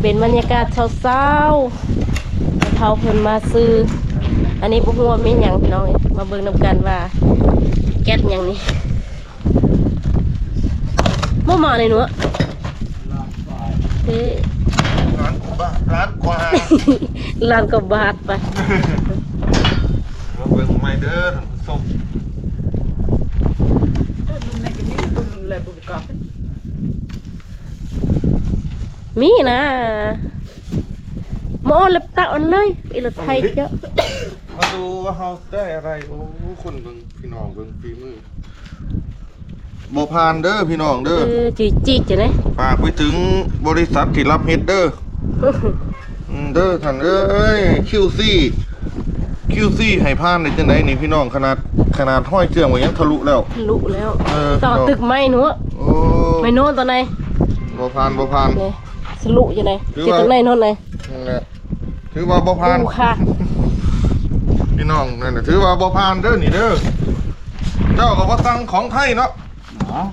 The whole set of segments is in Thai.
เป็นบรรยากาศเช้าๆเท่าเพิ่นมาซื้อ อันนี้บ่ฮู้ว่ามีหยังพี่น้องเอ้ยมาเบิ่งนํกันว่า แก๊สหยังนี่บ่มาเลยหนูอะเอ๊ะร้านกว่าร้านกว่าล้านกว่าบาทไปมาเบิ่งไม่เด้อส่งมีนะหมอเล็บตาอ่อนเลยอีรถไทยเยอะมาดูว่าเฮาได้อะไรโอ้คนเบิ่งพี่น้องเบิ่งฝีมือบ่ผ่านเด้อพี่น้องเอเด้ออจีจีจะไหนฝากไปถึงบริษัทที่รับเฮ็ดเด้ออืมเด้อท่านเอ้ย QC QC ให้ผ่านได้จังไดนี่พี่น้องขนาดขนาดห้อยเจืองไว้ยังทะลุแล้วทะลุแล้วเออต่อตึกไม้หนูอะโอ้ไม่โน่นตอนไหนบ่ผ่านบ่ผ่านเนี่ยส ลุอยู่ไหนถือที่ว่า ตรงไหนโน่นไหนนั่นแหละถือว่าบ่ผ่านกูค่ะพี่น้องนั่นน่ะถือว่าบ่ผ่านเด้อนี่เด้อ เจ้าก็บ่สั่งของไทยเนาะ เนาะ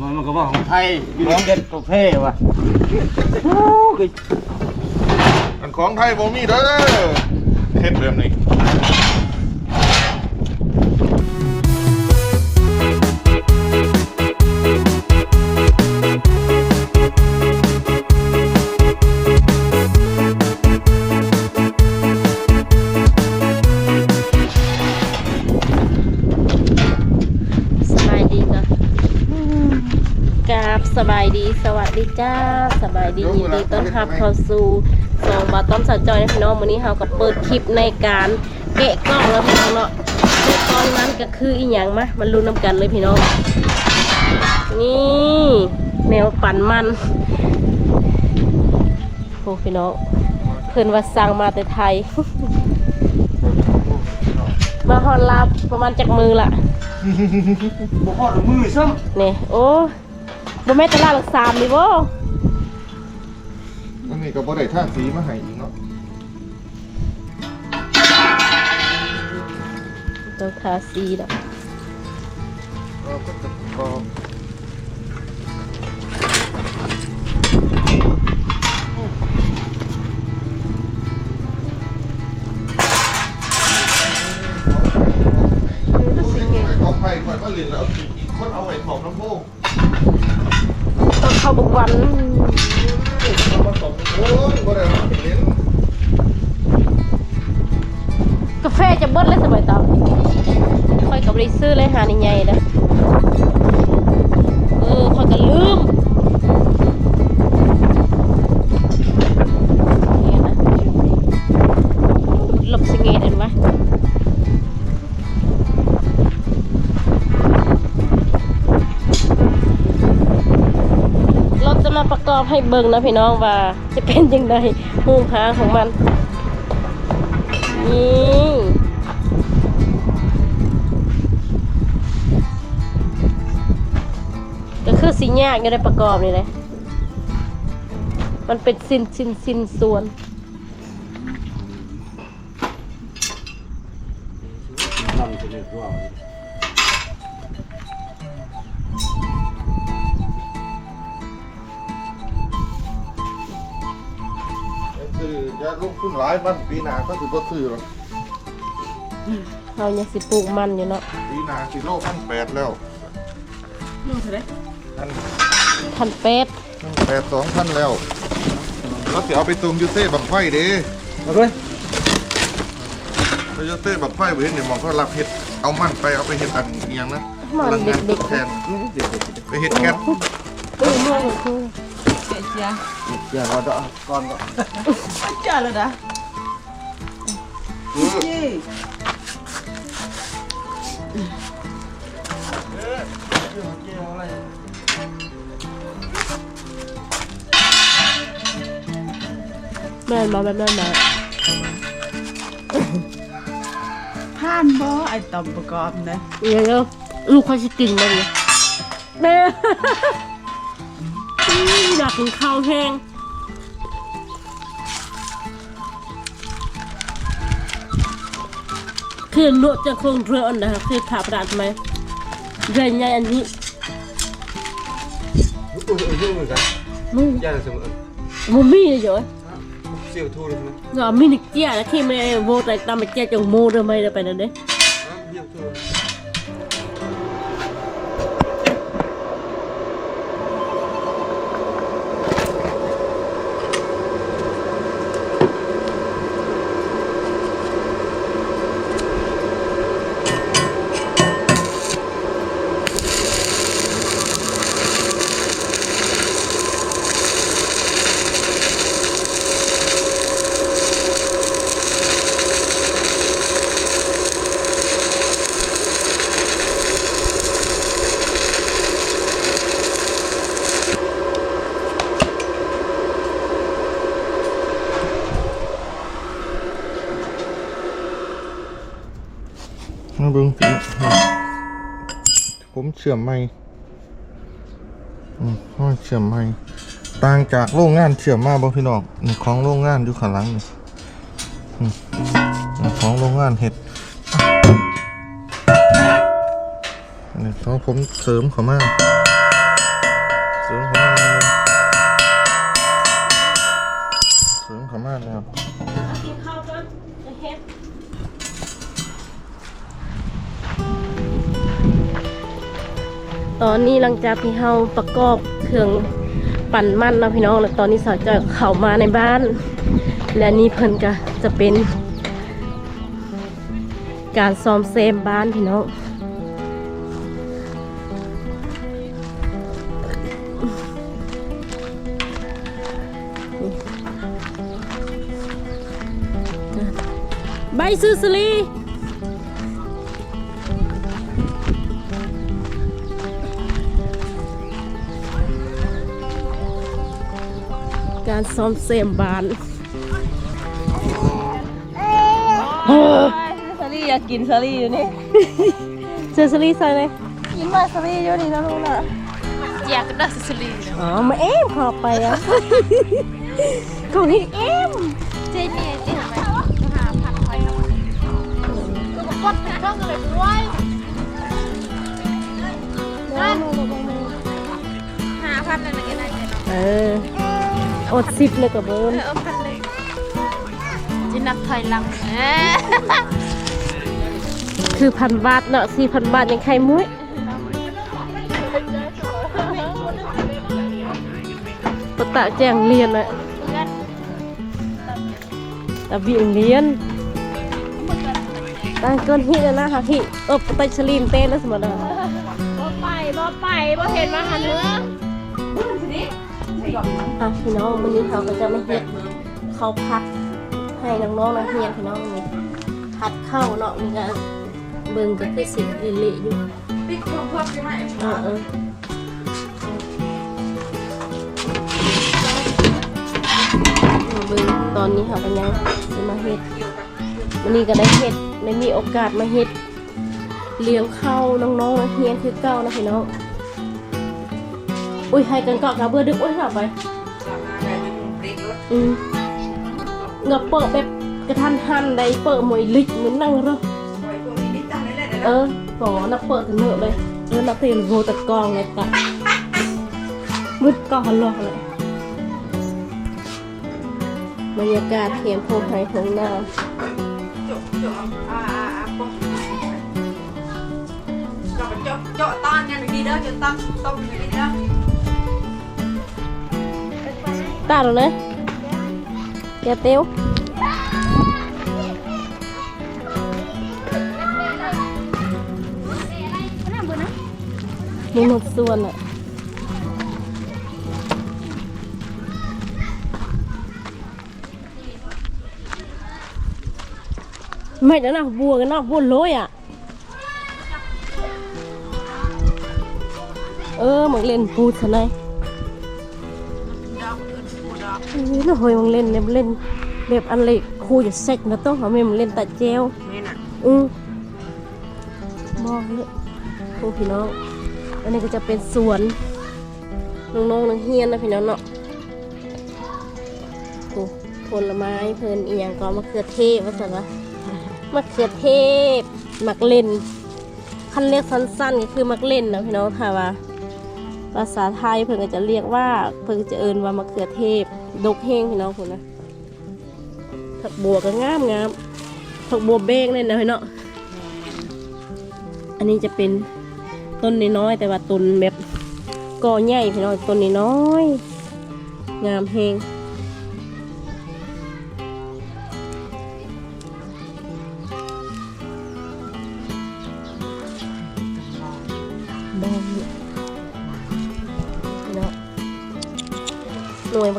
มันมันก็ว่าของไทยมีเด็ดประเภทว่ะโอ้ยอันของไทยบ่มีเด้อเฮ็ดแบบนี้ ดีสวัสดีจ้าสบายดียินดีต้อนรับเข้าสู่สองบาทต้อมสาวจอยนะพี่น้องวันนี้เราก็เปิดคลิปในการเกะกล้องแล้วพี่น้องเนาะเกะกล้องนั้นก็คืออีหยังมะมันรู้น้ำกันเลยพี่น้อง นี่แนวปั่นมันโอ้พี่น้องเพิ่นว่าสั่งมาแต่ไทย มาฮอนลาบประมาณจากมือละบ่พอดมือซ้นี่โอ้ บ่แม่นตลาดหลักสามนี่บ่อันนี้ก็บ่ได้ท่าสีมาให้อีกเนาะต้องทาสีดอกเราก็จะก็ของไทยข่อยมาเล่นแล้วอีกคนเอาไว้ของน้ำโพงต้อง เข้าบุกวันเอามาส่งโอ้ยบ่ได้เอาไปเล่นกาแฟจะเบิดเลยสมัยตอนค่อยกับได้ซื้อเลยหานี่ใหญ่ๆนะเออค่อยก็ลืม ให้เบิ่งนะพี่น้องว่าจะเป็นยังไงหูหางของมัน นี่ก็คือสียกอยู่ในประกอบนี่เลยมันเป็นสินสินสินส่วน คือจะลงทุนหลายมันปีหน้าก็ถือบ่ซื้อหรอกเรายังสิปลูกมันอยู่เนาะปีหน้าสิโลพันแปดแล้วลูกเท่าไรพันพันเป็ดแปดสองพันแล้วแล้วสิเอาไปตรงยูเซ่บังไฟเด้เอาด้วยไปยูเซ่บังไฟไปเห็นเนี่ยมองเขารับเห็ดเอามันไปเอาไปเห็ดอันเอียงนะมันพลังงานทเด็กดๆแทนเด็ดไปเห็ดแก๊สเออมันคือๆอย่ารอ ดอกก่อนก็ Canada. เออ Yay. แม่นมาแม่นมาผ่านบ่ไอ้ตำประกอบนะ เดี๋ยวๆลูกค่อยสิกินมันเลยแม่ อยากกินข้าวแห้งคือนวดจะคงเรือนนะคะคือขาประดาษไหมใหญ่ใหญ่อันนี้รู้ตัวญ่องเหมือนกัมึงเลยสมมติงมีเยอะเสียวทูเลยมั้ยรามีนึกเกีล้วที่ไม่โวแต่ตามไปเจียจังโมเดิมไม่ได้ไปนั่นเด้อเบิ่งพี่ผม เชื่อมไม่อืมห้อยเชื่อมไม่ต่างจากโรงงานเชื่อมมาบ่พี่น้องนี่ของโรงงานอยู่ข้างหลังนี่ของโรงงานเห็ดอันนี้ของผมเสริมเข้ามาก อนนี้หลังจากที่เฮาประกอบเครื่องปั่นมันเนาะพี่น้องแล้วตอนนี้สาวจอยเข้ามาในบ้าน และนี่เพิ่นก็จะเป็น การซ้อมเซมบ้านพี่น้องใบซื้อสลี การซ้อมเซมบานสลี่อยากกินสลี่อยู่นี่เจอสลีใส่เลยกินมาสลีอยู่นี่นะลูกนะอยากได้สลี่อ๋อมาเอ็มขอไปอะของที่เอ็มเจนี่เจทำไมหาผัดไฟนะคือกับกดเป็นช่องเลยด้วยหาพันเลยนะแกได้เจนเออ อดสิบเลยกับเบิ้มเออพันเลยจะนับถอยหลังเอ๊ะคือพันบาทเนาะสี่พันบาทยังใครมุ้ยปะตะแจงเรียนอะตะเบียงเรียนตั้งก้นฮิแล้วนะฮะฮิเออปะตะชลีมเต้นแล้วสมบัติบ่ไปบ่ไปบ่เห็นมาหันเนื้อ อะพี่น้องวันนี้เขาก็จะไม่เฮ็ดเขาวพัดให้น้องๆนักเรียนพี่น้องนี่พัดเข้าเนาะมีการเบิ่งก็คือสิเละๆอยู่ปิดความความใช่ไหมเออเออเบิ่งตอนนี้เขาก็นยังสิมาเฮ็ดวันนี้ก็ได้เฮ็ดได้มีโอกาสมาเฮ็ดเลี้ยงข้าวน้องๆนักเรียนคือเก่านะพี่น้องอุ้ยให้กันเกาะกระเบื้อดึกอุ้ยเข้าไป อืมเงาเปิดแบบกระทันหันได้เปิดหมวยลิกเหมือนนั่งเรอเออก่อนักเปิดถึงเหนื่อยเลยเออนักเตะโวตะกองเลยตะมืดก่อนหลอกเลยบรรยากาศเทียมโพงไทยทงหน้าเจาะตอนกันดีเด้อจะตั้มต้มกันดีเด้อตาหรอเลย แกเตียวมีหมดส่วนอะไม่นะนะบัวกันนะบัวลอยอะ เออมึงเล่นพูดซะหน่อนเฮ้ยมึงเล่นเนี่ยมึงเล่นแบบอันเล็กครูอย่าเซ็กนะต้องเอาแม่มึงเล่นตัดเจลอือมองเลยพวกพี่น้อง อันนี้ก็จะเป็นสวนน้องๆนักเรียนนะพี่น้องเนาะโอ้ผลไม้เพลินเอียงก็มะเขือเทศว่าสันวะมะเขือเทศมักเล่นคันเรียกสั้นๆก็คือมักเล่นนะพี่น้องค่ะว่า ภาษาไทยเพิ่นก็จะเรียกว่าเพิ่นก็จะเอิ้นว่ามะเขือเทศ ดกแห้งพี่น้องคนนะผักบัวก็งามงามผักบัวเบ้งเลยนะพี่น้องอันนี้จะเป็นต้นน้อยแต่ว่าต้นแบบก่อใหญ่พี่น้องต้นน้อยงามแห้ง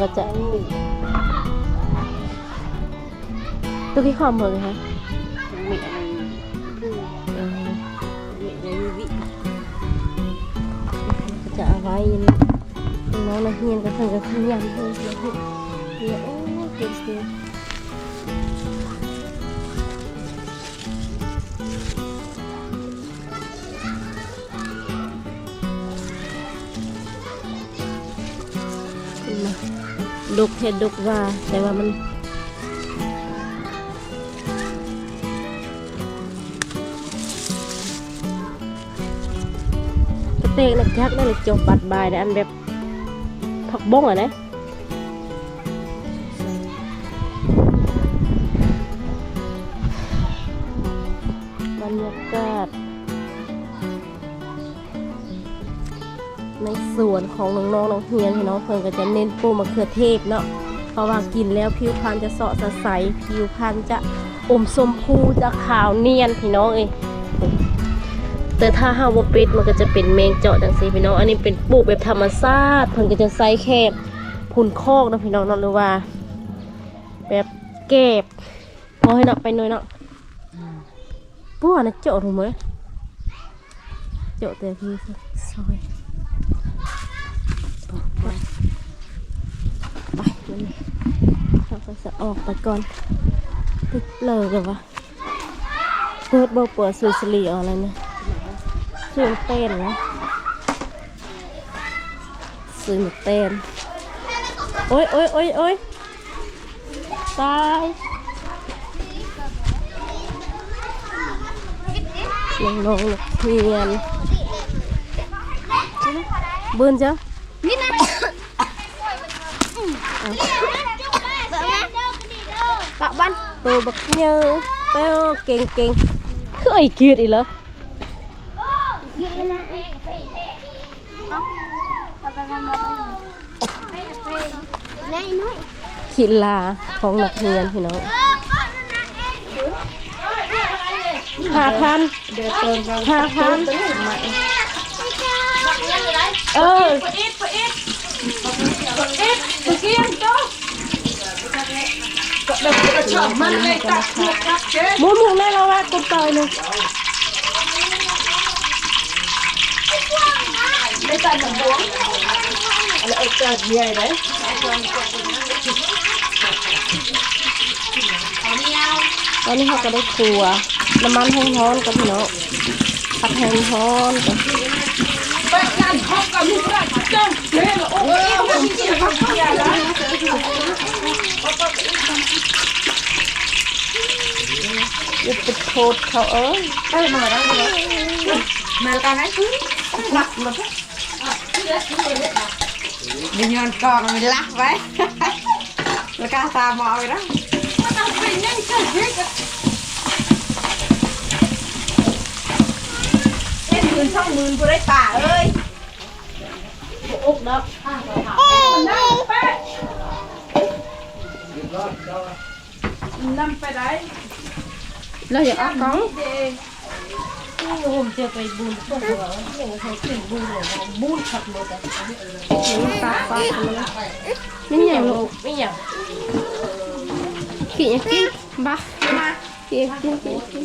ก็จะนี่ตัวที่ความเหมือนคะมีอะไรเออมีอะไรวิก็จะเอาไว้อยันน้องนักเรียนก็เพิ่งก็นยังเพิ่งเรียนเรียวโอ้เก่ง ดกเห็ดดกว่า แต่ว่ามันกระเตงนะจักได้เลยจบปัดบายแต่อันแบบผักบ้งอะนะ ของน้องๆน้องเฮียนพี่น้องเพิ่นก็จะเน้นปลูกมะเขือเทศเนาะเพราะว่ากินแล้วผิวพรรณจะเสาะจะใสผิวพรรณจะอมชมพูจะขาวเนียนพี่น้องเอ้ยแต่ถ้าห้าวปิดมันก็จะเป็นแมงเจาะดังสีพี่น้อง อันนี้เป็นปลูกแบบธรรมชาติเพิ่นก็จะใส่แค่พุนคอกนะพี่น้องเนาะหรือว่า แบบเก็บพอให้เนาะไปหน่อยเนาะปัวนะเจาะถูกไหมเจาะแต่พี่ซอย ไปเราก็จะออกไปก่อนติดเลยกันวะเปิดบ่เปิดสูสลีอาอะไรเนี่ยซื้อเต้นนะซื้อเต้นโอ้ยโอ้ยโอ้ยโอ้ยตายน้องนองเพียนบืนจ้ะ นี่นะปะบ้านตัวบักเนอเป้าเก่งเก่ง คือไอ้เกียดอีกเหรอแน่งนักเรียนพี่น้องห้าพันห้าพันเออมันเลยตัดพวกครับเจ๊หมุนหมุนได้แล้วว่ากดต่อยหนึ่งไม่ตัดหนังบวงอะไรเออเกิดใหญ่เลยตอนนี้เขาก็ได้ครัวน้ำมันแห้งร้อนกับพี่น้องผัดแห้งร้อนกับ យកទឹកខូតខោអើយតែមកដល់មកកាលណាគឺបាក់មកវិញញ៉ាំកងមិនឡាស់វ៉េលកាសាមកអើយណាមកដល់ពេលនេះចេះវិញ มามากันไหมหลักมามีเงินกองมันลักไว้แล้วก็ตามมอไปนะมันต้องเป็นยังไงเล่นมือช่องมือกูได้ป่าเอ้ยอุกดับนั่งไปนั่งไปไหนเราอย่าเอาของเด็กผมจะไปบุญพวกเราอย่างเขาขึ้นบุญเลยบุญขับรถอะมันตัดฟ้ามันไม่อย่างลูกไม่อย่างขี่อยากกินบ้าขี่อยากกินขี่อยากกิน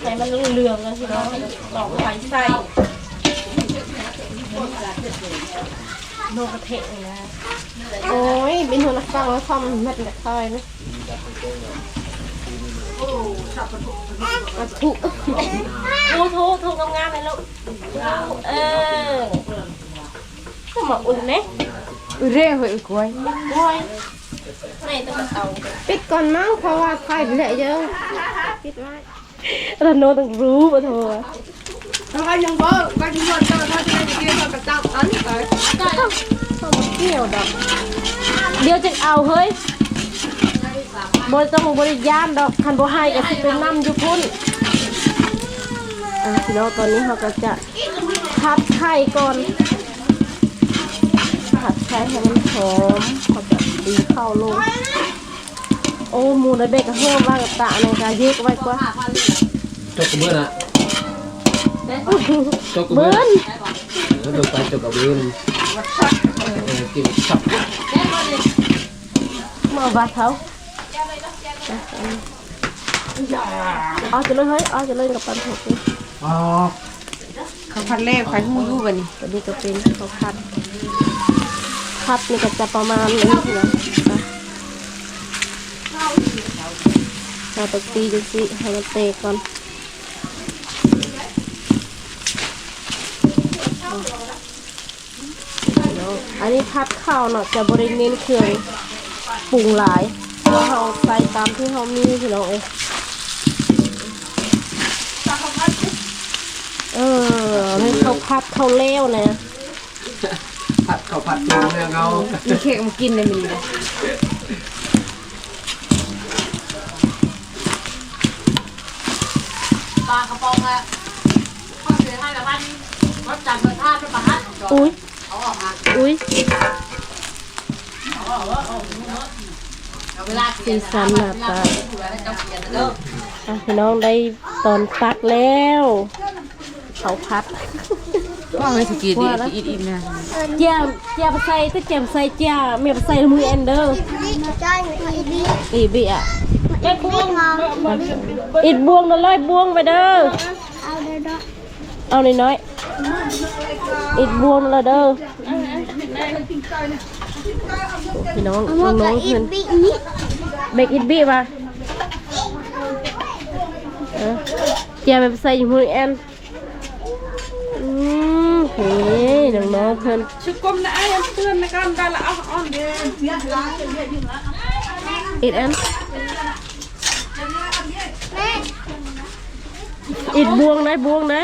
ใส่มันเหลืองๆกันพี่น้องตอกไข่ใส่โนกระเทะเลยนะ โอ้ยเป็นหัวนักฟังแล้วทำเม็ดกระทอยนะกระทุทูทูทูงามๆเลยลูกเออก็มาอุ่นเนี่ยเร่เหยกล้วยบอย ในตะกะเตาปิดก่อนมั้งเพราะว่าไฟเหลือเยอะปิดไว้เราโนต้องรู้ปะโถแล้วก็ยังบอกก็ยังบอกเจ้าถ้าจะได้กินกับเจ้าอันนี้ไปต้องมาเกี่ยวดอกเดี๋ยวจะเอาเฮ้ยบริต้องบริยานดอกคันบ่ให้ก็สิเป็นน้ำอยู่พุ่นอะพี่น้องตอนนี้เราก็จะพัดไข่ก่อนผัดไข่ให้มันหอมเขาจะ ตีเข้าลง โอ้หมูในเบกกระเพิ่มว่างกับตาในการเยกไว้กว่าจกกระเบื้องอะจกกระเบิ้เบื้องนแล้วดูไปจกกระเบื้องเออกินชับมาวัดเขาเอาจะเลยเฮ้ยเอาจะเลยกับปันถกนี่อ๋อเขาพันเล่ไฟหูยู่บันนี้ตัวนี้ก็เป็นเขา วพัดพัดนี่ก็จะประมาณนี้นะเราตกตีดูสิให้มันเตะก่อนอันนี้พัดข้าวเนาะจะบริเน้นเครื่องปรุงหลายเพราะว่าเราใส่ตามที่เรามีพี่น้องเอ้เออให้เขาพัดเขาเล้วนะ ผัดข้าวผัดตัวเนี่ยเงามีเค้กมากินเลยมีเลยปลากระป๋องอะข้าวเสียให้ละวันรถจักรท่าจะประหัดอุ้ยอุ้ยเวลาสีสันหน้าตาอะพี่น้องได้ตอนพักแล้วเขาพัด ว่าไม่สกีดีอีอีนะเจียมเจียมใส่ถ้าเจียมใส่เจียเมียใส่มือแอนเดอร์จ้อยอีบีอีบีอะอิดบวงนั่นเลยบวงไปเด้อเอาเด้อเอาน้อยๆอิดบวงนั่นเลยเด้อพี่น้องเอาน้มาองกัน้บองอีเพื่อนบีนี่เบกอิดบีป่ะเออเจียมไปใส่อยู่มือแอนอื มเฮ้ยน้องๆเพื่อนชุกกลมนะไอ้เตือนในการการละเอาอ่อนเดียวอิดแอนแม่อิดบวงนะบวงนะ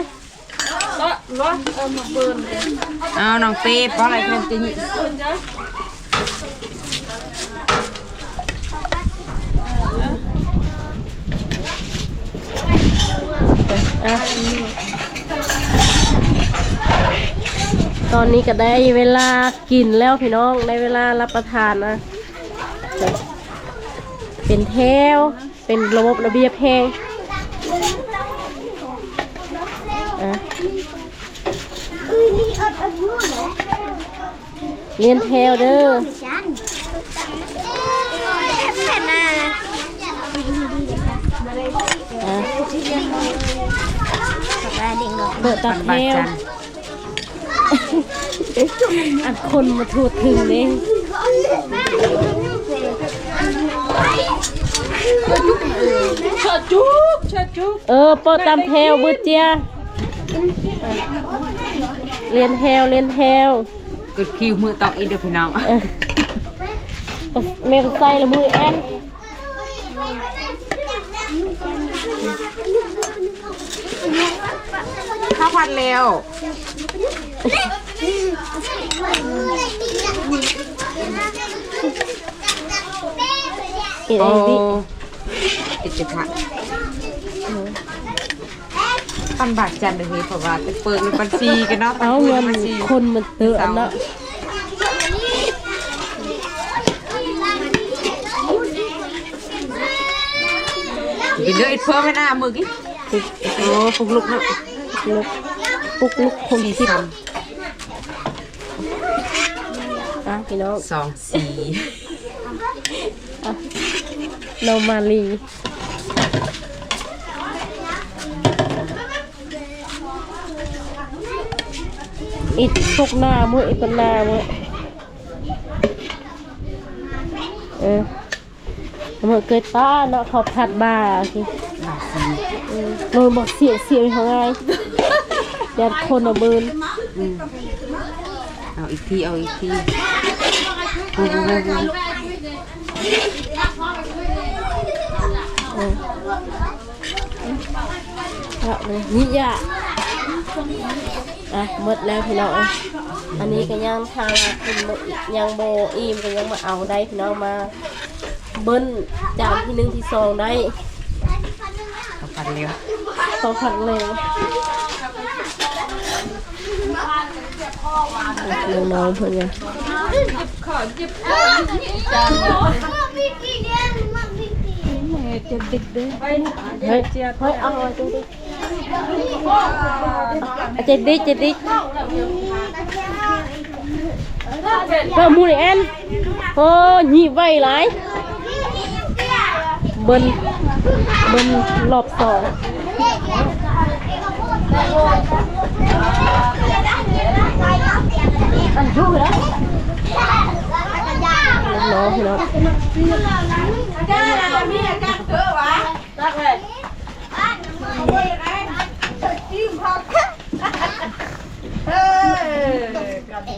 เอาน้องเต้เพราะอะไรเพื่อนจะหยิบอะ ตอนนี้ก็ได้เวลากินแล้วพี่น้องได้เวลารับประทานนะ เป็นแถวเป็นระบบระเบียบแหงอะอือนี่อดอดนู่นเหรอเรียนแถวเด้อฉันแม่น่ะอะสบายดีเนาะเปิดตัดบาแถดวจัน อันคนมาถูดถึงเลยเออเปิดตามแถวบืดเจียเรียนแถวเรียนแถวกดคิวมือตอกอีเดียวพี่น้องเออเมฆใส่ละมือแอนข้าวผัดเร็ว อีกโอ้ไอ้ดิติดจะพักปันบาทจันเดี๋ยวนี้เพราะว่าจะเปิดเป็นบัญชีกันเนาะเอาเงินบัญชีคนมันเตอะเนาะไปเลือกอีกเพิ่มให้หน้ามือกี้ปุกโอ้ปุกลุกเนาะลุกปุกลุกคงสี่คิดสาม อะพี่น้องสองสี่เรามาลีอีกพวกหน้ามืออีกคนหน้ามือเออมือเกิดป้าเนาะเขาพัดบ้าโอเคเออโดนบอกเสียเสียเป็นของไงยัดคนเอาเบินเอาอีกทีเอาอีกที เอาเลยนี่ยะอะหมดแล้วพี่น้องอันนี้ก็ยังทางคุณยังโบอีมก็ยังมาเอาได้พี่น้องมาเบิ้ลจานที่หนึ่งที่สองได้เอาพันเร็วสองพันเลยน้องๆเพื่อนไง เฮ้ยเฮ้ยเอาเอาจริงดิเอาเจ็ดดิเจ็ดดิเพิ่มมูนี่แอนโอ้หยิบไว้หลายเบิ้ลเบิ้ลรอบสองอันชูแล้ว น้องพี่น้อง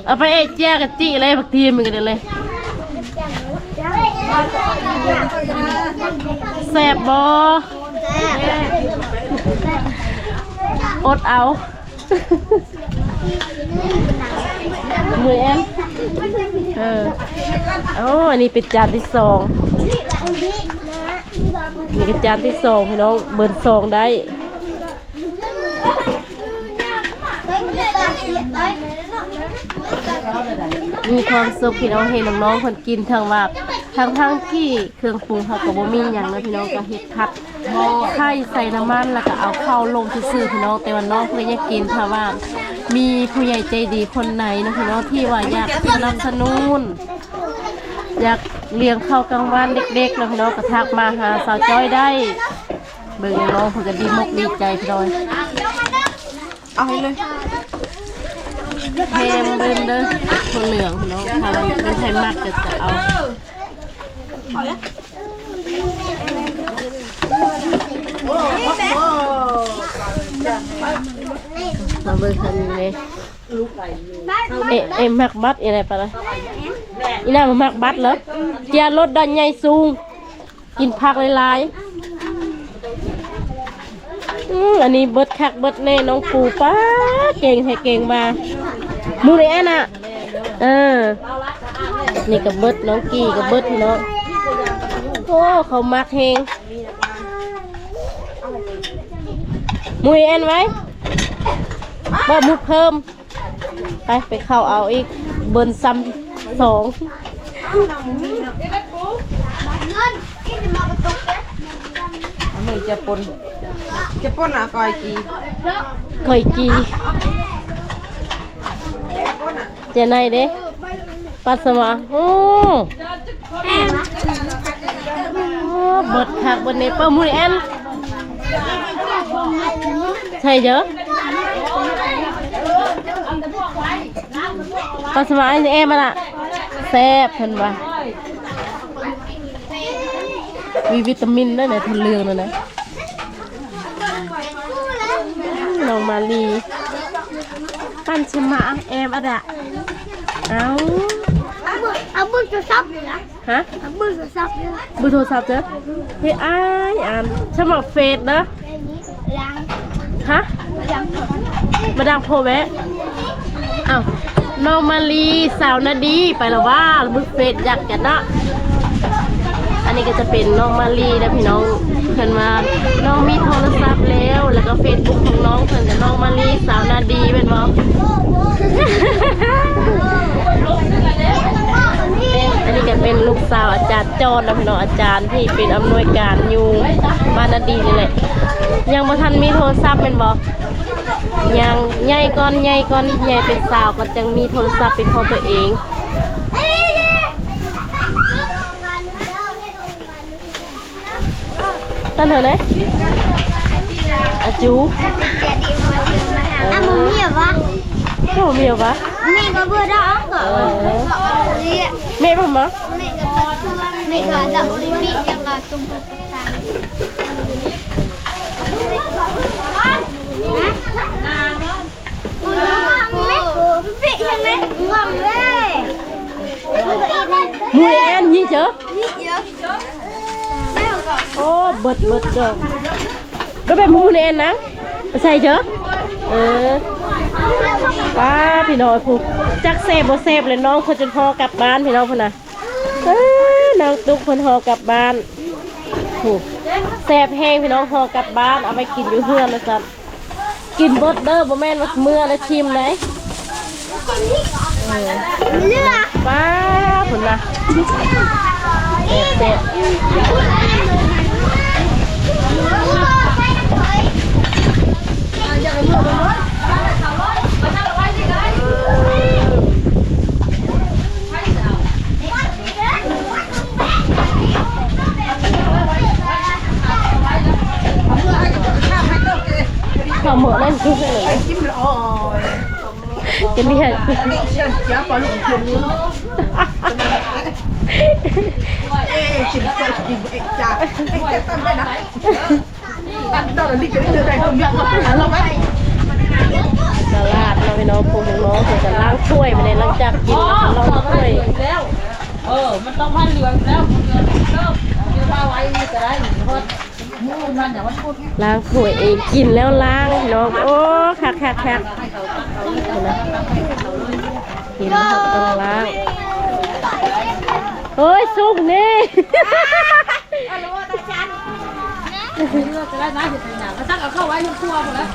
เอาไปเอะแจ้กับจีเลยบักทีมกันเลยแสบบออดเอา มือแอมเออโอ้อันนี้เป็นจานที่สองนี่เป็นจานที่สองพี่น้องเบิร์นสองได้มีความสุขพี่น้องเห็นน้องๆคนกินทั้งว่าทั้งทั้งที่เครื่องปรุงเขาก็บ่มีอย่างนะพี่น้องก็เฮ็ดคัดไข่ใส่น้ำมันแล้วก็เอาเข้าวลงซื่อพี่น้องแต่ว่าน้องเพิ่นอยากกินถ้าว่า มีผู้ใหญ่ใจดีคนไหนนะพี่น้องที่ว่าอยากนับสนุนอยากเลี้ยงข้าวกลางวันเด็กๆนะพี่น้องก็ทักมาหาสาวจ้อยได้ เบิ่งน้องเพิ่นก็ดีมกดีใจพี่น้องเอาให้เลยแฮมเบิ้นเด้อถั่วเหลืองเนาะถ้ามันเป็นไทยมากก็จะเอามา เบิ้งคันเอ๊ะเอ๊ะมักบัตอะไรปะล่ะอีน่ามามักบัตเหรอเจียรถดันใหญ่สูง กินผักหลายๆอันนี้เบิดคักเบิดแน่น้องปูป้าเก่งให้เก่งมามูนี่แอนอะเออนี่กับเบิดน้องกีกับเบิดพี่น้องโอ้เขามักเฮงมูนี่แอนไว้ บ่มุกเพิ่ม ไปไปเข้าเอาอีกเบิร์นซ้ำสองเอามือจะปนจะปนอะกอยกีเคยกีเจนายเด้ปัสสาวะโอ้โอ้เบิดคักเบิดเนเปอร์มูนี่แอนใช่เยอะ ปัสสาวะไอ้เอ็มมันอะแซ่บเพิ่นว่ามีวิตามินด้วยเนี่ยทนเรืองเลยนะน้องมาลีปั้นชะมะแอมอะดะเอาเอาบุญจะซับเลยนะฮะเอาบุญจะซับเลยเบูโทรศัพท์เจ้อเฮ้ยอ้ายอ่านชะมะเฟสนะล้างฮะล้างถอนมาดังโพแวะอ้าว น้องมาลีสาวนาดีไปแล้วว่ามึกเฟสอยากจะเนาะอันนี้ก็จะเป็นน้องมารีนะพี่น้องเพิ่นมาน้องมีโทรศัพท์แล้ว แล้วก็เฟซบุ๊กของน้องเพิ่นกับน้องมารีสาวนาดีเป็นบ่อันนี้ก็เป็นลูกสาวอาจารย์จอนนะพี่น้องอาจารย์ที่เป็นอำนวยการอยู่บ้านนาดีนี่แหละยังบ่ทันมีโทรศัพท์เป็นบ่ ยังใหญ่ก่อนใหญ่ก่อนใหญ่เป็นสาวก็จึงมีโทรศัพท์เป็นของตัวเองตั้งเถอะเลยอาจูอะมึงเนี่ยปะโอ้เมียวปะแม่ก็เบื่อได้ก็เออเนี่ยแม่ผมมะแม่ก็แม่ก็จะโอลิมปิกยังก็ตุ้มตุ้มตุ้มตามปิดใช่ไหมงอมเลยมันก็อีกนิด มวยแอนยี่เจอ นิดเยอะ แม่ก็โอ้เบิดเบิดเจอก็เป็นมูเนนนะใช่เจอเออป้าพี่น้องผูกจักเซฟบ่เซฟเลยน้องคนจนพอกลับบ้านพี่น้องคนน่ะน้องตุ๊กคนหอกลับบ้านผูกแซบแห้งพี่น้องหอกลับบ้านเอาไปกินอยู่เฮือนนะจ๊ะ กินเบิดเด้อบ่แม่นว่าเมื่อแล้วชิมไหน เลือก ป้าผลนะเซฟเซฟ ข้าวเหมือนั่นคืออะไรจะมีอะไรตลาดเราไปน้องพงน้องเขาจะล้างถ้วยมาในหลังจากกินล้างถ้วยแล้วเออมันต้องพันเหลืองแล้วเหลืองเริ่มมีมาไว้นี่ก็ได้เพราะ มูมันอย่างมันพูดล้างถ้วยเองกินแล้วล้างน้องโอ้คักคักคักเห็นไหมกินแล้วต้องล้างเฮ้ยสุกนี่จะได้นะเห็ดหนาก็ตั้งเอาเข้าไว้ในครัวหมดแล้ว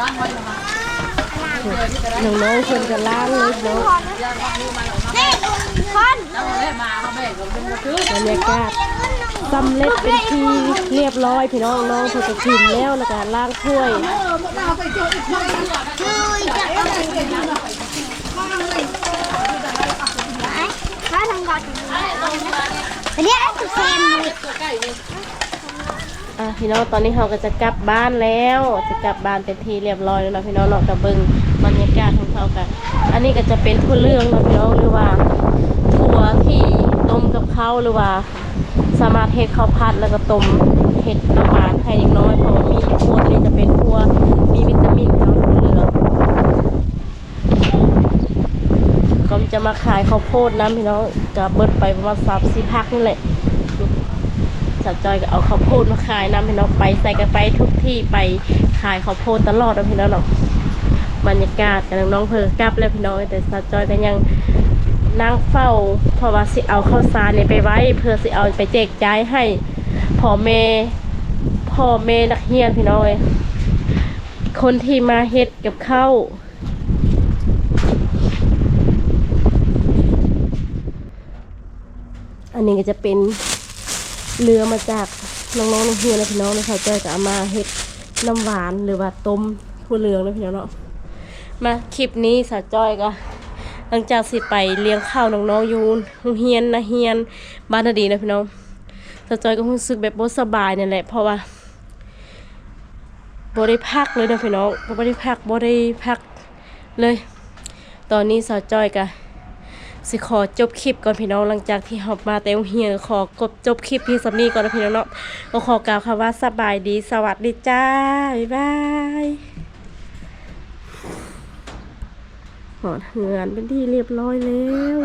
ตั้งไว้มาณน้องน้องๆคนจะล้างเลยเนาะนี่คนตั้งไว้มาเขาแม่ก็เป็นกระชือบรรยากาศ สำเร็จเป็นทีเรียบร้อยพี่น้องน้องเพิ่นจะกินแล้วแล้วก็ล้างถ้วยคือจะเอาไปไหนถ้าทางกอดอันนี้ไอ้ตุ๊กแซมเลยอะพี่น้องตอนนี้เราก็จะกลับบ้านแล้ว จะกลับบ้านเป็นทีเรียบร้อยแล้วนะพี่น้องเนากระเบิงบรรยากาศของเขากัน อันนี้ก็จะเป็นถั่วเรื่องนะพี่น้องหรือว่าถั่วที่ต้มกับข้าวหรือว่า สามารถเฮ็ดข้าวผัดแล้วก็ต้มเห็ดน้ำหานให้เด็กน้อยเพราะว่ามีถั่วนี่จะเป็นถั่วมีวิตามินพี่น้องถั่วเหลืองก็จะมาขายข้าวโพดน้ำพี่น้องก็เบิดไปประมาณสามสี่พักนี่แหละสาวจอยก็เอาข้าวโพดมาขายนำพี่น้องไปใส่กันไปทุกที่ไปขายข้าวโพดตลอดนะพี่น้องเนาะบรรยากาศกับน้องเพอกลับแล้วพี่น้องแต่สาวจอยก็ยัง นั่งเฝ้า เพราะว่าสิเอาข้าวสารเนี่ยไปไว้ เพื่อสิเอาไปแจกจ่ายให้พ่อแม่พ่อแม่นักเรียนพี่น้องเอ้ยคนที่มาเฮ็ดกับข้าวอันนี้ก็จะเป็นเรือมาจากน้องๆน้องเฮียนะพี่น้องนะคะจอยจะเอามาเฮ็ดน้ำหวานหรือว่าต้มถั่วเหลืองนะพี่น้องเนาะมาคลิปนี้สาวจอยก็ หลังจากสิไปเลี้ยงข้าวน้องๆอยู่โรงเฮียนนะเฮียนบ้านดีนะพี่น้องสจอยก็รู้สึกแบบบ่สบายนี่แหละเพราะว่าบ่ได้พักเลยนะพี่น้องบ่ได้พักบ่ได้พักเลย ตอนนี้สาวจอยก็สิขอจบคลิปก่อนพี่น้องหลังจากที่หอบมาแต่โรงเฮียนขอกดจบคลิปพี่ซัมนี่ก่อนนะพี่น้องเนาะก็ขอกล่าวคำว่าสบายดีสวัสดีจ้าบ๊ายบาย หอดเหือนเป็นที่เรียบร้อยแล้ว